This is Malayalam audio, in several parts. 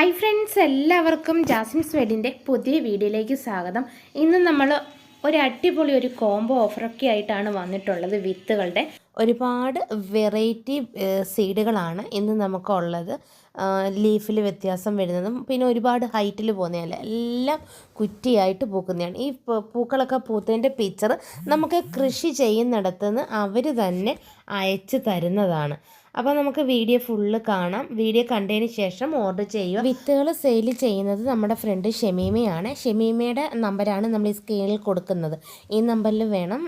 ഹായ് ഫ്രണ്ട്സ് എല്ലാവർക്കും ജാസ്മിൻസ് വെഡിന്റെ പുതിയ വീഡിയോയിലേക്ക് സ്വാഗതം. ഇന്ന് നമ്മൾ ഒരു അടിപൊളി ഒരു കോംബോ ഓഫറൊക്കെ ആയിട്ടാണ് വന്നിട്ടുള്ളത് വിത്തുകളുടെ. ഒരുപാട് വെറൈറ്റി സീഡുകളാണ് ഇന്ന് നമുക്കുള്ളത്. ലീഫിൽ വ്യത്യാസം വരുന്നതും പിന്നെ ഒരുപാട് ഹൈറ്റിൽ പോകുന്നതല്ല എല്ലാം കുറ്റിയായിട്ട് പൂക്കുന്നതാണ്. ഈ പൂക്കളൊക്കെ പൂത്തതിന്റെ പിക്ചർ നമുക്ക് കൃഷി ചെയ്യുന്നിടത്തുനിന്ന് അവർ തന്നെ അയച്ചു തരുന്നതാണ്. അപ്പോൾ നമുക്ക് വീഡിയോ ഫുള്ള് കാണാം. വീഡിയോ കണ്ടതിന് ശേഷം ഓർഡർ ചെയ്യുക. വിത്തുകൾ സെയിൽ ചെയ്യുന്നത് നമ്മുടെ ഫ്രണ്ട് ഷെമീമയാണ്. ഷെമീമയുടെ നമ്പരാണ് നമ്മൾ ഈ സ്ക്രീനിൽ കൊടുക്കുന്നത്. ഈ നമ്പറിൽ വേണം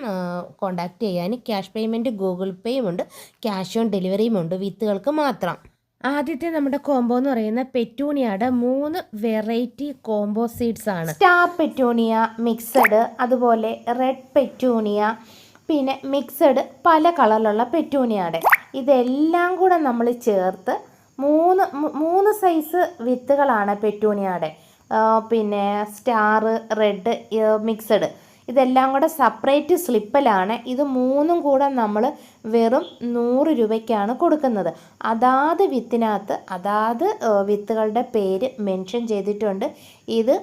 കോൺടാക്റ്റ് ചെയ്യാൻ. ക്യാഷ് പേയ്മെന്റ് ഗൂഗിൾ പേയും ഉണ്ട്. ക്യാഷ് ഓൺ ഡെലിവറിയും ഉണ്ട് വിത്തുകൾക്ക് മാത്രം. ആദ്യത്തെ നമ്മുടെ കോംബോ എന്ന് പറയുന്ന പെറ്റൂണിയയുടെ മൂന്ന് വെറൈറ്റി കോംബോ സീഡ്സ് ആണ്. സ്റ്റാർ പെറ്റൂണിയ മിക്സഡ് അതുപോലെ റെഡ് പെറ്റൂണിയ പിന്നെ മിക്സഡ് പല കളറിലുള്ള പെറ്റൂണിയാണ് ഇതെല്ലാം കൂടെ നമ്മൾ ചേർത്ത് മൂന്ന് മൂന്ന് സൈസ് വിത്തുകളാണ് പെറ്റൂണിയാടെ പിന്നെ സ്റ്റാർ റെഡ് മിക്സഡ് ഇതെല്ലാം കൂടെ സെപ്പറേറ്റ് സ്ലിപ്പിലാണ് ഇത് മൂന്നും കൂടെ നമ്മൾ വെറും നൂറ് രൂപയ്ക്കാണ് കൊടുക്കുന്നത്. അതാത് വിത്തിനകത്ത് അതാത് വിത്തുകളുടെ പേര് മെൻഷൻ ചെയ്തിട്ടുണ്ട്. ഇത്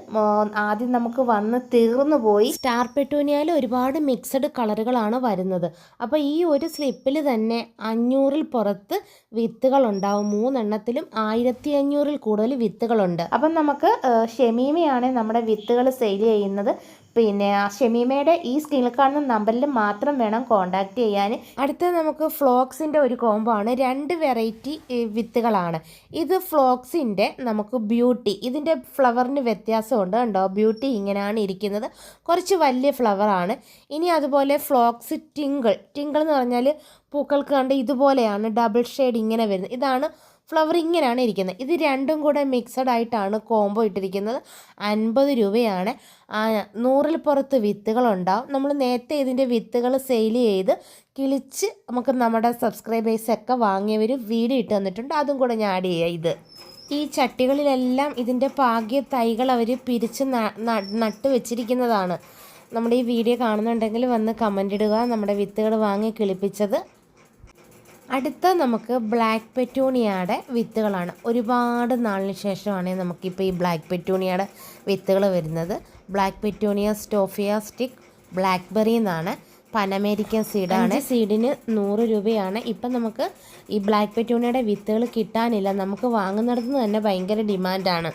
ആദ്യം നമുക്ക് വന്ന് തീർന്നു പോയി. സ്റ്റാർ പെട്ടൂനിയയിൽ ഒരുപാട് മിക്സഡ് കളറുകളാണ് വരുന്നത്. അപ്പോൾ ഈ ഒരു സ്ലിപ്പിൽ തന്നെ അഞ്ഞൂറിൽ പുറത്ത് വിത്തുകൾ ഉണ്ടാവും മൂന്നെണ്ണത്തിലും ആയിരത്തി അഞ്ഞൂറിൽ കൂടുതൽ വിത്തുകളുണ്ട്. അപ്പം നമുക്ക് ഷെമീമയാണ് നമ്മുടെ വിത്തുകൾ സെയിൽ ചെയ്യുന്നത്. പിന്നെ ഷെമീമയുടെ ഈ സ്ക്രീനിൽ കാണുന്ന നമ്പറിൽ മാത്രം വേണം കോൺടാക്റ്റ് ചെയ്യാൻ. അടുത്ത നമുക്ക് ഫ്ലോക്സിന്റെ ഒരു കോംബോ ആണ്. രണ്ട് വെറൈറ്റി വിത്തുകളാണ്. ഇത് ഫ്ലോക്സിന്റെ നമുക്ക് ബ്യൂട്ടി ഇതിന്റെ ഫ്ലവറിന് വ്യത്യാസമുണ്ട് കണ്ടോ? ബ്യൂട്ടി ഇങ്ങനെയാണ് ഇരിക്കുന്നത്. കുറച്ച് വലിയ ഫ്ലവറാണ് ഇനി അതുപോലെ ഫ്ലോക്സ് ടിങ്കിൾ ടിങ്കിൾ എന്ന് പറഞ്ഞാൽ പൂക്കൾക്ക് കണ്ട് ഇതുപോലെയാണ് ഡബിൾ ഷെയ്ഡ് ഇങ്ങനെ വരുന്നത്. ഇതാണ് ഫ്ലവർ ഇങ്ങനെയാണ് ഇരിക്കുന്നത്. ഇത് രണ്ടും കൂടെ മിക്സഡ് ആയിട്ടാണ് കോംബോ ഇട്ടിരിക്കുന്നത്. അൻപത് രൂപയാണ്. നൂറിൽ പുറത്ത് വിത്തുകളുണ്ടാവും നമ്മൾ നേരത്തെ ഇതിന്റെ വിത്തുകൾ സെയിൽ ചെയ്ത് കിളിച്ച് നമുക്ക് നമ്മുടെ സബ്സ്ക്രൈബേഴ്സൊക്കെ വാങ്ങിയവർ വീഡിയോ ഇട്ട് തന്നിട്ടുണ്ട്. അതും കൂടെ ഞാൻ ആഡ് ചെയ്യാം ഇത്. ഈ ചട്ടികളിലെല്ലാം ഇതിന്റെ പാകിയ തൈകൾ അവർ പിരിച്ച് നട്ട് വെച്ചിരിക്കുന്നതാണ്. നമ്മുടെ ഈ വീഡിയോ കാണുന്നുണ്ടെങ്കിൽ വന്ന് കമന്റ് ഇടുക. നമ്മുടെ വിത്തുകൾ വാങ്ങി കിളിപ്പിച്ചത്. അടുത്ത നമുക്ക് ബ്ലാക്ക് പെറ്റൂണിയയുടെ വിത്തുകളാണ്. ഒരുപാട് നാളിന് ശേഷമാണ് നമുക്കിപ്പോൾ ഈ ബ്ലാക്ക് പെറ്റൂണിയയുടെ വിത്തുകൾ വരുന്നത്. Black petunia Sophistica blackberry എന്നാണ്. പനമേരിക്കൻ സീഡാണ് സീഡിന് നൂറ് രൂപയാണ്. ഇപ്പം നമുക്ക് ഈ ബ്ലാക്ക് പെറ്റൂണിയയുടെ വിത്തുകൾ കിട്ടാനില്ല. നമുക്ക് വാങ്ങുന്നിടത്ത് നിന്ന് തന്നെ ഭയങ്കര ഡിമാൻഡാണ്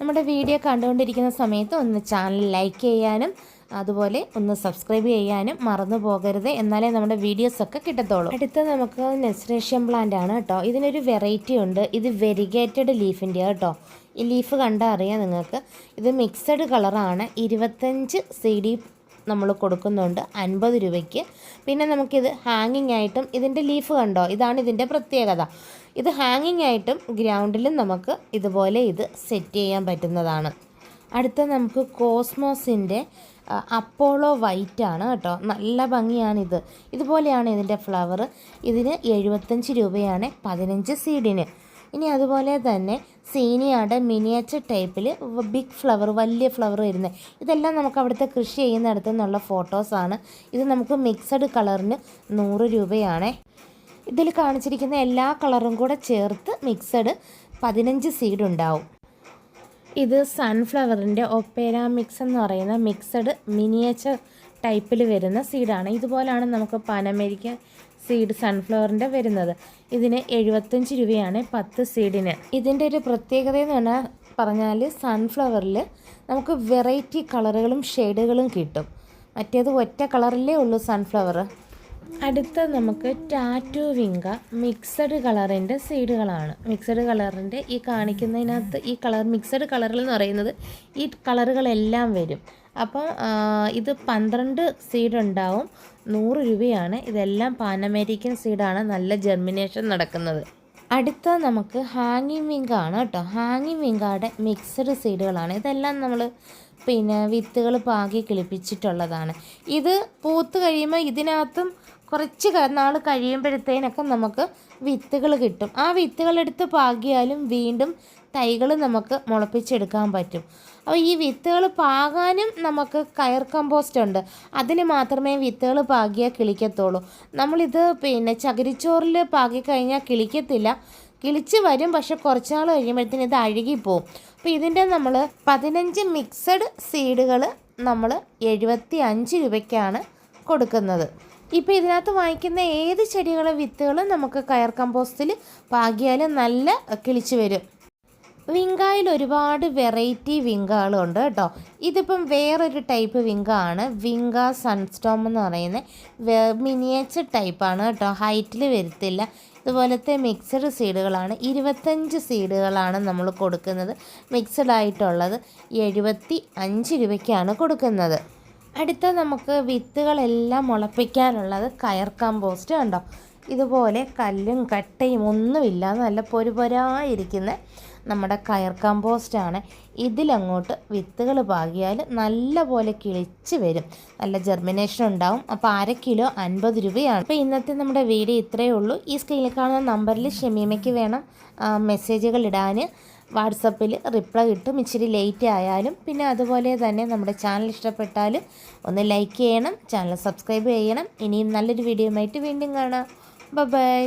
നമ്മുടെ വീഡിയോ കണ്ടുകൊണ്ടിരിക്കുന്ന സമയത്ത് ഒന്ന് ചാനൽ ലൈക്ക് ചെയ്യാനും അതുപോലെ ഒന്ന് സബ്സ്ക്രൈബ് ചെയ്യാനും മറന്നു പോകരുത്. എന്നാലേ നമ്മുടെ വീഡിയോസൊക്കെ കിട്ടത്തുള്ളൂ. അടുത്ത നമുക്ക് നെസ്രേഷ്യൻ പ്ലാന്റ് ആണ് കേട്ടോ. ഇതിനൊരു വെറൈറ്റി ഉണ്ട്. ഇത് വെരിഗേറ്റഡ് ലീഫിന്റെ കേട്ടോ. ഈ ലീഫ് കണ്ടാൽ അറിയാം നിങ്ങൾക്ക്. ഇത് മിക്സഡ് കളറാണ് ഇരുപത്തഞ്ച് സി ഡി നമ്മൾ കൊടുക്കുന്നുണ്ട്. അൻപത് രൂപയ്ക്ക്. പിന്നെ നമുക്കിത് ഹാങ്ങിങ് ആയിട്ടും ഇതിന്റെ ലീഫ് കണ്ടോ? ഇതാണ് ഇതിന്റെ പ്രത്യേകത. ഇത് ഹാങ്ങിങ് ആയിട്ടും ഗ്രൗണ്ടിലും നമുക്ക് ഇതുപോലെ ഇത് സെറ്റ് ചെയ്യാൻ പറ്റുന്നതാണ്. അടുത്ത നമുക്ക് കോസ്മോസിന്റെ അപ്പോളോ വൈറ്റ് ആണ് കേട്ടോ. നല്ല ഭംഗിയാണിത്. ഇതുപോലെയാണ് ഇതിന്റെ ഫ്ലവർ ഇതിന് എഴുപത്തഞ്ച് രൂപയാണ് പതിനഞ്ച് സീഡിന്. ഇനി അതുപോലെ തന്നെ സീനിയാടെ മിനിയേച്ചർ ടൈപ്പിൽ ബിഗ് ഫ്ലവർ വലിയ ഫ്ലവർ വരുന്നത്. ഇതെല്ലാം നമുക്ക് അവിടുത്തെ കൃഷി ചെയ്യുന്നിടത്തു നിന്നുള്ള ഫോട്ടോസാണ് ഇത് നമുക്ക് മിക്സഡ് കളറിന് നൂറ് രൂപയാണ്. ഇതിൽ കാണിച്ചിരിക്കുന്ന എല്ലാ കളറും കൂടെ ചേർത്ത് മിക്സഡ് പതിനഞ്ച് സീഡ് ഉണ്ടാവും ഇത് സൺഫ്ലവറിന്റെ ഒപ്പേര മിക്സ് എന്ന് പറയുന്ന മിക്സഡ് മിനിയേച്ചർ ടൈപ്പിൽ വരുന്ന സീഡാണ് ഇതുപോലാണ് നമുക്ക് പനമേരിക്ക സീഡ് സൺഫ്ലവറിന്റെ വരുന്നത്. ഇതിന് എഴുപത്തഞ്ച് രൂപയാണ് പത്ത് സീഡിന് ഇതിന്റെ ഒരു പ്രത്യേകത എന്ന് പറഞ്ഞാൽ പറഞ്ഞാൽ സൺഫ്ലവറിൽ നമുക്ക് വെറൈറ്റി കളറുകളും ഷെയ്ഡുകളും കിട്ടും. മറ്റേത് ഒറ്റ കളറിലേ ഉള്ളൂ സൺഫ്ലവർ അടുത്ത നമുക്ക് ടാറ്റു വിങ്ക മിക്സഡ് കളറിന്റെ സീഡുകളാണ്. മിക്സഡ് കളറിന്റെ ഈ കാണിക്കുന്നതിനകത്ത് ഈ കളർ മിക്സഡ് കളറുകൾ എന്ന് പറയുന്നത് ഈ കളറുകളെല്ലാം വരും. അപ്പം ഇത് പന്ത്രണ്ട് സീഡ് ഉണ്ടാവും. നൂറ് രൂപയാണ്. ഇതെല്ലാം പാനമേരിക്കൻ സീഡാണ് നല്ല ജെർമിനേഷൻ നടക്കുന്നത്. അടുത്ത നമുക്ക് ഹാങ്ങിങ് വിങ്ക ആണ് കേട്ടോ. ഹാങ്ങിങ് വിങ്കയുടെ മിക്സഡ് സീഡുകളാണ് ഇതെല്ലാം നമ്മൾ പിന്നെ വിത്തുകൾ പാകി കിളിപ്പിച്ചിട്ടുള്ളതാണ്. ഇത് പൂത്ത് കഴിയുമ്പോൾ ഇതിനകത്തും കുറച്ച് നാൾ കഴിയുമ്പോഴത്തേനൊക്കെ നമുക്ക് വിത്തുകൾ കിട്ടും. ആ വിത്തുകളെടുത്ത് പാകിയാലും വീണ്ടും തൈകൾ നമുക്ക് മുളപ്പിച്ചെടുക്കാൻ പറ്റും. അപ്പോൾ ഈ വിത്തുകൾ പാകാനും നമുക്ക് കയർ കമ്പോസ്റ്റ് ഉണ്ട്. അതിന് മാത്രമേ വിത്തുകൾ പാകിയാൽ കിളിക്കത്തുള്ളൂ. നമ്മളിത് പിന്നെ ചകിരിച്ചോറിൽ പാകിക്കഴിഞ്ഞാൽ കിളിക്കത്തില്ല. കിളിച്ച് വരും പക്ഷെ കുറച്ചാൾ കഴിയുമ്പോഴത്തേന് ഇത് അഴുകിപ്പോവും. അപ്പോൾ ഇതിന്റെ നമ്മൾ പതിനഞ്ച് മിക്സഡ് സീഡുകൾ നമ്മൾ എഴുപത്തി അഞ്ച് രൂപയ്ക്കാണ് കൊടുക്കുന്നത്. ഇപ്പോൾ ഇതിനകത്ത് വാങ്ങിക്കുന്ന ഏത് ചെടികളും വിത്തുകളും നമുക്ക് കയർ കമ്പോസ്റ്റിൽ പാകിയാൽ നല്ല കിളിച്ച് വരും. വിങ്കായിൽ ഒരുപാട് വെറൈറ്റി വിങ്കകളുണ്ട് കേട്ടോ. ഇതിപ്പം വേറൊരു ടൈപ്പ് വിങ്കാണ്. വിങ്ക സൺസ്റ്റോം എന്ന് പറയുന്ന മിനിയേച്ചർ ടൈപ്പാണ് കേട്ടോ. ഹൈറ്റിൽ വരുത്തില്ല. ഇതുപോലത്തെ മിക്സഡ് സീഡുകളാണ്. ഇരുപത്തഞ്ച് സീഡുകളാണ് നമ്മൾ കൊടുക്കുന്നത്. മിക്സഡ് ആയിട്ടുള്ളത് എഴുപത്തി അഞ്ച് രൂപയ്ക്കാണ് കൊടുക്കുന്നത്. അടുത്ത നമുക്ക് വിത്തുകളെല്ലാം മുളപ്പിക്കാനുള്ളത് കയർ കമ്പോസ്റ്റ് കണ്ടോ? ഇതുപോലെ കല്ലും കട്ടയും ഒന്നുമില്ല. നല്ല പൊരുപൊരായിരിക്കുന്ന നമ്മുടെ കയർ കമ്പോസ്റ്റ് ആണ്. ഇതിലങ്ങോട്ട് വിത്തുകൾ പാകിയാൽ നല്ല പോലെ കിളിച്ച് വരും. നല്ല ജെർമിനേഷൻ ഉണ്ടാവും. അപ്പോൾ അര കിലോ അൻപത് രൂപയാണ്. അപ്പോൾ ഇന്നത്തെ നമ്മുടെ വീഡിയോ ഇത്രയേ ഉള്ളൂ. ഈ സ്ക്രീനിൽ കാണുന്ന നമ്പറിൽ ഷമീമയ്ക്ക് വേണം മെസ്സേജുകൾ ഇടാൻ. വാട്സപ്പിൽ റിപ്ലൈ കിട്ടും. ഇച്ചിരി ലേറ്റ് ആയാലും. പിന്നെ അതുപോലെ തന്നെ നമ്മുടെ ചാനൽ ഇഷ്ടപ്പെട്ടാൽ ഒന്ന് ലൈക്ക് ചെയ്യണം. ചാനൽ സബ്സ്ക്രൈബ് ചെയ്യണം. ഇനിയും നല്ലൊരു വീഡിയോ ആയിട്ട് വീണ്ടും കാണാം. ബൈ